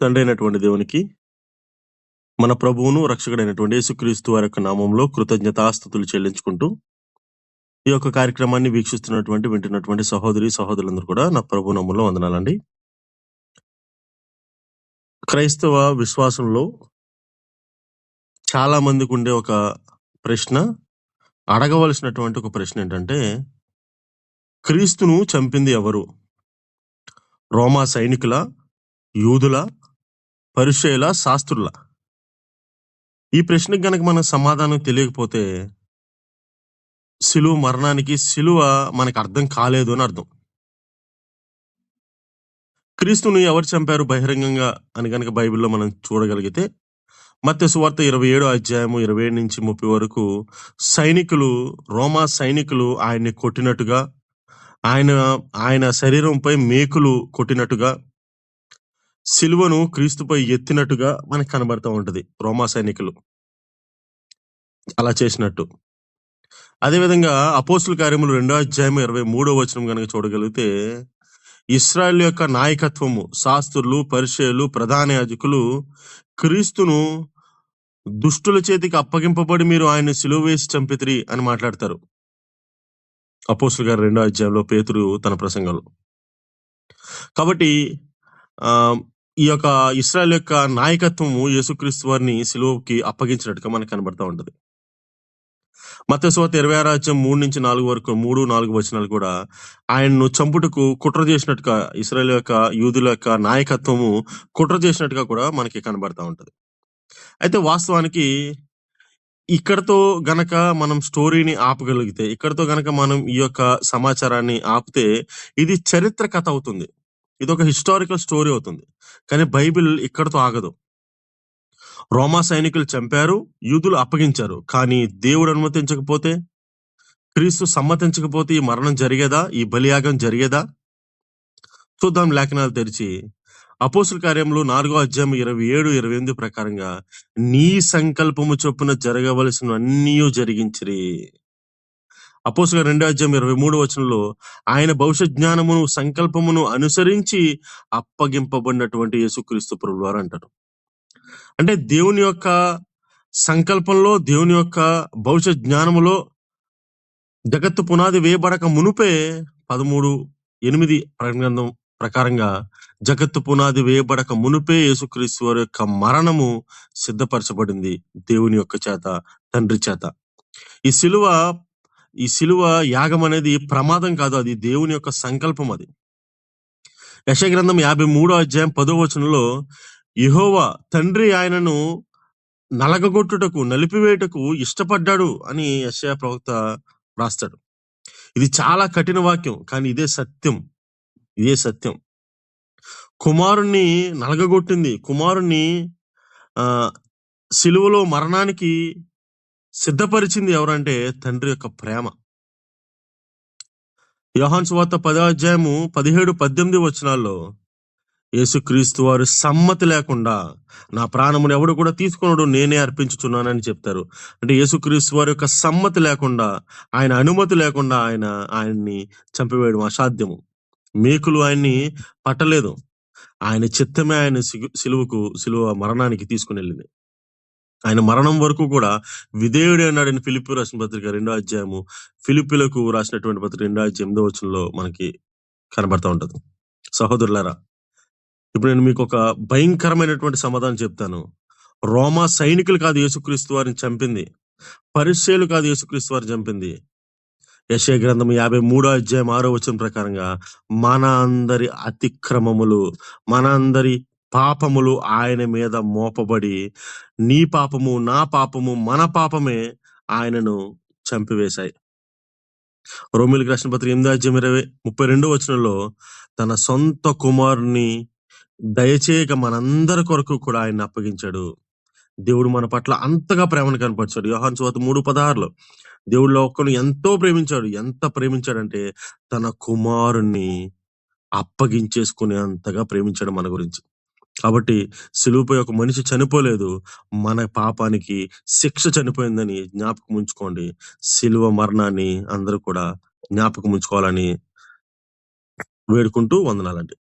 తండ్రి అయినటువంటి దేవునికి మన ప్రభువును రక్షకుడైనటువంటి యేసుక్రీస్తు వారి యొక్క నామంలో కృతజ్ఞతాస్థుతులు చెల్లించుకుంటూ ఈ యొక్క కార్యక్రమాన్ని వీక్షిస్తున్నటువంటి వింటున్నటువంటి సహోదరి సహోదరులందరూ కూడా నా ప్రభు నమ్ములో వందనాలండి. క్రైస్తవ విశ్వాసంలో చాలా మందికి ఉండే ఒక ప్రశ్న అడగవలసినటువంటి ఒక ప్రశ్న ఏంటంటే క్రీస్తును చంపింది ఎవరు? రోమా సైనికుల? యూదుల? పరిచయుల శాస్త్రుల. ఈ ప్రశ్నకు గనక మన సమాధానం తెలియకపోతే సిలువ మరణానికి సిలువ మనకు అర్థం కాలేదు అని అర్థం. క్రీస్తుని ఎవరు చంపారు బహిరంగంగా అని గనక బైబిల్లో మనం చూడగలిగితే మత్స్య సువార్త ఇరవై ఏడు అధ్యాయము ఇరవై ఏడు నుంచి ముప్పై వరకు సైనికులు రోమా సైనికులు ఆయన్ని కొట్టినట్టుగా ఆయన ఆయన శరీరంపై మేకులు కొట్టినట్టుగా సిలువను క్రీస్తుపై ఎత్తినట్టుగా మనకు కనబడుతూ ఉంటుంది రోమా సైనికులు. అలా చేసినట్టు. అదేవిధంగా అపోసుల కార్యములు రెండో అధ్యాయం ఇరవై మూడో వచనం కనుక చూడగలిగితే ఇస్రాయల్ యొక్క నాయకత్వము శాస్త్రులు పరిచయలు ప్రధాన యాజకులు క్రీస్తును దుష్టుల చేతికి అప్పగింపబడి మీరు ఆయన సిలువ వేసి చంపితిరి అని మాట్లాడతారు. అపోస్తుల గారు రెండో అధ్యాయంలో పేతురు తన ప్రసంగంలో. కాబట్టి ఆ ఈ యొక్క ఇస్రాయల్ యొక్క నాయకత్వము యేసుక్రీస్తు వారిని సిలువకి అప్పగించినట్టుగా మనకు కనబడతా ఉంటది. మతస్వాత ఇరవై రాజ్యం మూడు నుంచి నాలుగు వరకు మూడు నాలుగు వచనాలు కూడా ఆయన్ను చంపుటకు కుట్ర చేసినట్టుగా ఇస్రాయల్ యొక్క యూదుల యొక్క నాయకత్వము కుట్ర చేసినట్టుగా కూడా మనకి కనబడతా ఉంటది. అయితే వాస్తవానికి ఇక్కడతో గనక మనం స్టోరీని ఆపగలిగితే ఇక్కడతో గనక మనం ఈ యొక్క సమాచారాన్ని ఆపితే ఇది చరిత్ర కథ అవుతుంది. ఇది ఒక హిస్టారికల్ స్టోరీ అవుతుంది. కానీ బైబిల్ ఇక్కడతో ఆగదు. రోమా సైనికులు చంపారు యూదులు అప్పగించారు. కానీ దేవుడు అనుమతించకపోతే క్రీస్తు సమ్మతించకపోతే ఈ మరణం జరిగేదా? ఈ బలియాగం జరిగేదా? చూద్దాం లేఖనాలు తెరిచి. అపోసుల కార్యంలో నాలుగో అధ్యాయం ఇరవై ఏడు ఇరవై ఎనిమిది ప్రకారంగా నీ సంకల్పము చొప్పున జరగవలసిన అన్నీ జరిగించిరి. అపోసుల రెండో అధ్యాయం ఇరవై మూడు వచనంలో ఆయన భవిష్యత్ జ్ఞానమును సంకల్పమును అనుసరించి అప్పగింపబడినటువంటి యేసుక్రీస్తు ప్రభువు వారు అంటారు. అంటే దేవుని యొక్క సంకల్పంలో దేవుని యొక్క భవిష్యత్ జ్ఞానములో జగత్తు పునాది వేయబడక మునుపే పదమూడు ఎనిమిది ప్రగ్రంథం ప్రకారంగా జగత్తు పునాది వేయబడక మునుపే యేసుక్రీస్తు వారి యొక్క మరణము సిద్ధపరచబడింది దేవుని యొక్క చేత తండ్రి చేత. ఈ సిలువ ఈ శిలువ యాగం అనేది ప్రమాదం కాదు. అది దేవుని యొక్క సంకల్పం అది. యశగ్రంథం యాభై మూడో అధ్యాయం పదో వచనంలో యహోవా తండ్రి ఆయనను నలగగొట్టుటకు నలిపివేయటకు ఇష్టపడ్డాడు అని యశయ ప్రవక్త రాస్తాడు ఇది చాలా కఠిన వాక్యం కానీ ఇదే సత్యం. ఇదే సత్యం. కుమారుణ్ణి నలగగొట్టింది. కుమారుణ్ణి ఆ సిలువలో మరణానికి సిద్ధపరిచింది ఎవరంటే తండ్రి యొక్క ప్రేమ. యోహాన్ సువార్త పదో అధ్యాయము పదిహేడు పద్దెనిమిది వచనాల్లో యేసుక్రీస్తు వారు సమ్మతి లేకుండా నా ప్రాణమును ఎవడు కూడా తీసుకున్నాడు నేనే అర్పించుచున్నానని చెప్తారు. అంటే యేసుక్రీస్తు వారి యొక్క సమ్మతి లేకుండా ఆయన అనుమతి లేకుండా ఆయన ఆయన్ని చంపివేయడం అసాధ్యము. మేకులు ఆయన్ని పట్టలేదు. ఆయన చిత్తమే ఆయన సిలువకు సిలువ మరణానికి తీసుకుని వెళ్ళింది. ఆయన మరణం వరకు కూడా విధేయుడే అన్నాడని ఫిలిపి రాసిన పత్రిక రెండో అధ్యాయము. ఫిలిపిలకు రాసినటువంటి పత్రిక రెండో అధ్యాయం ఎనిమిదో వచనంలో మనకి కనబడతా ఉంటుంది. సహోదరులారా ఇప్పుడు నేను మీకు ఒక భయంకరమైనటువంటి సమాధానం చెప్తాను. రోమా సైనికులు కాదు యేసుక్రీస్తు వారిని చంపింది. పరిశీలు కాదు యేసుక్రీస్తు వారిని చంపింది. యశయ గ్రంథం యాభై మూడో అధ్యాయం ఆరో వచ్చిన ప్రకారంగా మన అందరి అతిక్రమములు మన అందరి పాపములు ఆయన మీద మోపబడి నీ పాపము నా పాపము మన పాపమే ఆయనను చంపివేశాయి. రోమిలికి రాసిన పత్రిక ఎనిమిదో అధ్యాయం ఇరవై ముప్పై రెండో వచనంలో తన సొంత కుమారుని దయచేయక మనందరి కొరకు కూడా ఆయన అప్పగించాడు. దేవుడు మన పట్ల అంతగా ప్రేమను కనపరిచాడు. యోహాన్ చోత మూడు పదహారులో దేవుడు లోకను ఎంతో ప్రేమించాడు. ఎంత ప్రేమించాడంటే తన కుమారుణ్ణి అప్పగించేసుకునే అంతగా ప్రేమించాడు మన గురించి. కాబట్టి సిలువుపై ఒక మనిషి చనిపోలేదు. మన పాపానికి శిక్ష చనిపోయిందని జ్ఞాపకం ఉంచుకోండి. సిలువ మరణాన్ని అందరూ కూడా జ్ఞాపకం ఉంచుకోవాలని వేడుకుంటూ వందనాలండి.